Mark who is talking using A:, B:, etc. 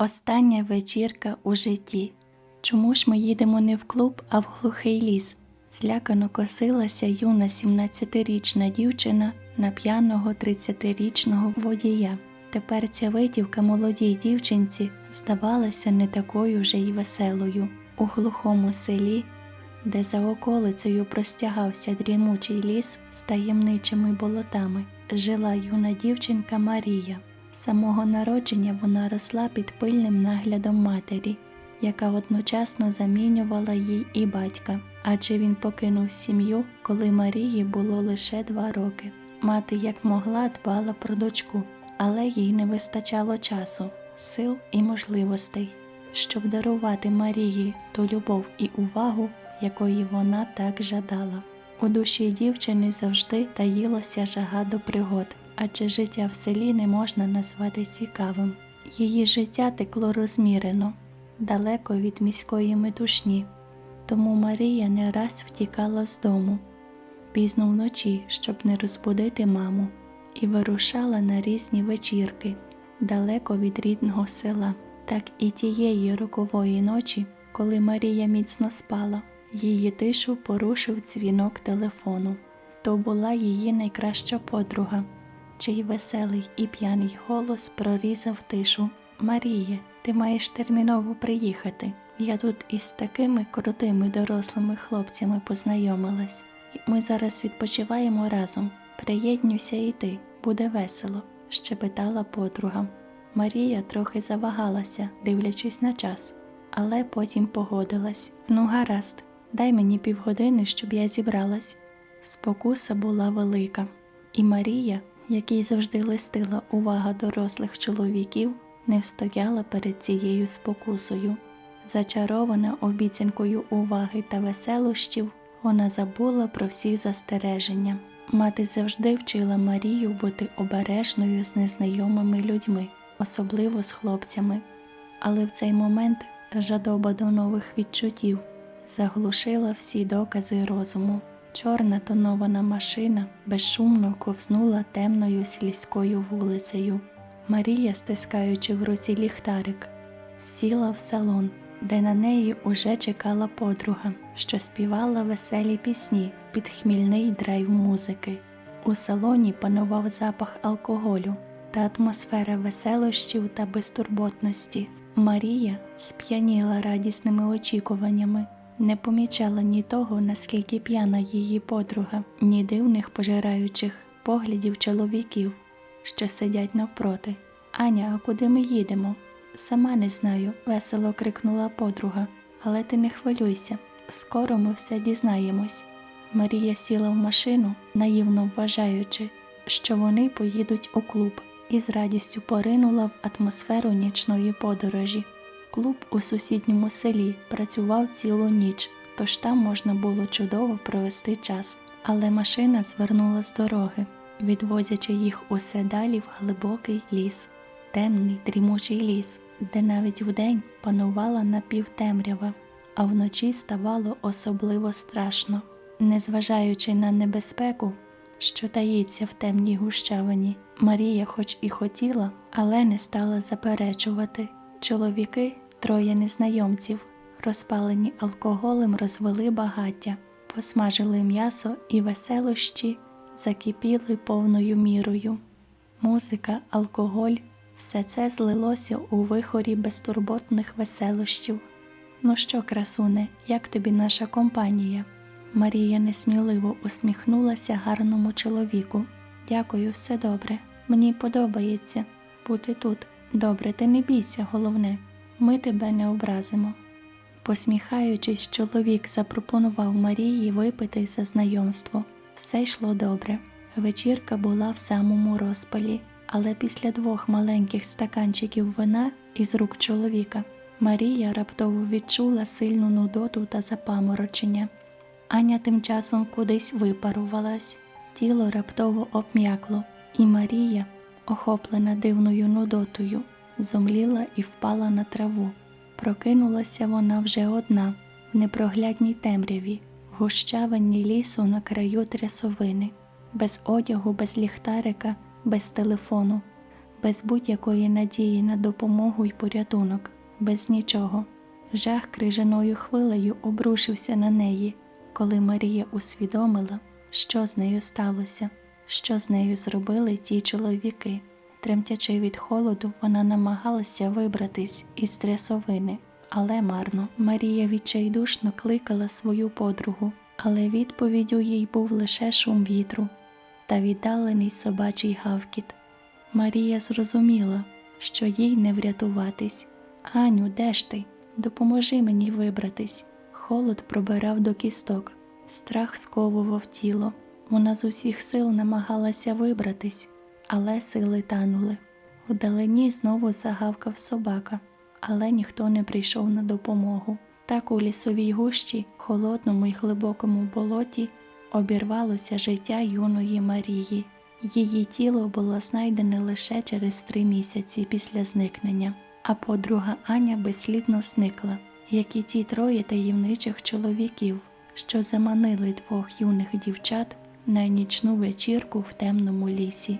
A: Остання вечірка у житті. Чому ж ми їдемо не в клуб, а в глухий ліс? Злякано косилася юна 17-річна дівчина на п'яного 30-річного водія. Тепер ця витівка молодій дівчинці здавалася не такою вже й веселою. У глухому селі, де за околицею простягався дрімучий ліс з таємничими болотами, жила юна дівчинка Марія. Самого народження вона росла під пильним наглядом матері, яка одночасно замінювала їй і батька, адже він покинув сім'ю, коли Марії було лише два роки. Мати як могла дбала про дочку, але їй не вистачало часу, сил і можливостей, щоб дарувати Марії ту любов і увагу, якої вона так жадала. У душі дівчини завжди таїлася жага до пригод, адже життя в селі не можна назвати цікавим. Її життя текло розмірено, далеко від міської метушні, тому Марія не раз втікала з дому, пізно вночі, щоб не розбудити маму, і вирушала на різні вечірки, далеко від рідного села. Так і тієї рокової ночі, коли Марія міцно спала, її тишу порушив дзвінок телефону. То була її найкраща подруга, чий веселий і п'яний голос прорізав тишу. Маріє, ти маєш терміново приїхати. Я тут із такими крутими дорослими хлопцями познайомилась. Ми зараз відпочиваємо разом. Приєднюйся і ти, буде весело, щебетала подруга. Марія трохи завагалася, дивлячись на час, але потім погодилась. Ну, гаразд, дай мені півгодини, щоб я зібралась. Спокуса була велика, і Марія, якій завжди листила увага дорослих чоловіків, не встояла перед цією спокусою. Зачарована обіцянкою уваги та веселощів, вона забула про всі застереження. Мати завжди вчила Марію бути обережною з незнайомими людьми, особливо з хлопцями. Але в цей момент жадоба до нових відчуттів заглушила всі докази розуму. Чорна тонована машина безшумно ковзнула темною сільською вулицею. Марія, стискаючи в руці ліхтарик, сіла в салон, де на неї уже чекала подруга, що співала веселі пісні під хмільний драйв музики. У салоні панував запах алкоголю та атмосфера веселощів та безтурботності. Марія сп'яніла радісними очікуваннями, не помічала ні того, наскільки п'яна її подруга, ні дивних пожираючих поглядів чоловіків, що сидять навпроти. Аня, а куди ми їдемо? Сама не знаю, весело крикнула подруга. Але ти не хвилюйся, скоро ми все дізнаємось. Марія сіла в машину, наївно вважаючи, що вони поїдуть у клуб, і з радістю поринула в атмосферу нічної подорожі. Клуб у сусідньому селі працював цілу ніч, тож там можна було чудово провести час. Але машина звернула з дороги, відвозячи їх усе далі в глибокий ліс, темний дрімучий ліс, де навіть вдень панувала напівтемрява, а вночі ставало особливо страшно. Незважаючи на небезпеку, що таїться в темній гущавині, Марія, хоч і хотіла, але не стала заперечувати. Чоловіки, троє незнайомців, розпалені алкоголем, розвели багаття, посмажили м'ясо і веселощі закипіли повною мірою. Музика, алкоголь все це злилося у вихорі безтурботних веселощів. Ну що, красуне, як тобі наша компанія? Марія несміливо усміхнулася гарному чоловіку. Дякую, все добре. Мені подобається бути тут. Добре, ти не бійся, головне, ми тебе не образимо. Посміхаючись, чоловік запропонував Марії випити за знайомство. Все йшло добре. Вечірка була в самому розпалі, але після двох маленьких стаканчиків вина із рук чоловіка Марія раптово відчула сильну нудоту та запаморочення. Аня тим часом кудись випарувалась, тіло раптово обм'якло, і Марія, охоплена дивною нудотою, зомліла і впала на траву. Прокинулася вона вже одна, в непроглядній темряві, в гущавині лісу на краю трясовини, без одягу, без ліхтарика, без телефону. без будь-якої надії на допомогу й порятунок, без нічого. Жах крижаною хвилею обрушився на неї, коли Марія усвідомила, що з нею сталося, що з нею зробили ті чоловіки. Тремтячи від холоду, вона намагалася вибратись із трясовини, але марно. Марія відчайдушно кликала свою подругу, але відповіддю їй був лише шум вітру та віддалений собачий гавкіт. Марія зрозуміла, що їй не врятуватись. Аню, де ж ти? Допоможи мені вибратись. Холод пробирав до кісток, страх сковував тіло. Вона з усіх сил намагалася вибратись, але сили танули. Вдалині знову загавкав собака, але ніхто не прийшов на допомогу. Так у лісовій гущі, холодному й глибокому болоті обірвалося життя юної Марії. Її тіло було знайдене лише через три місяці після зникнення, а подруга Аня безслідно зникла, як і ті троє таємничих чоловіків, що заманили двох юних дівчат на нічну вечірку в темному лісі.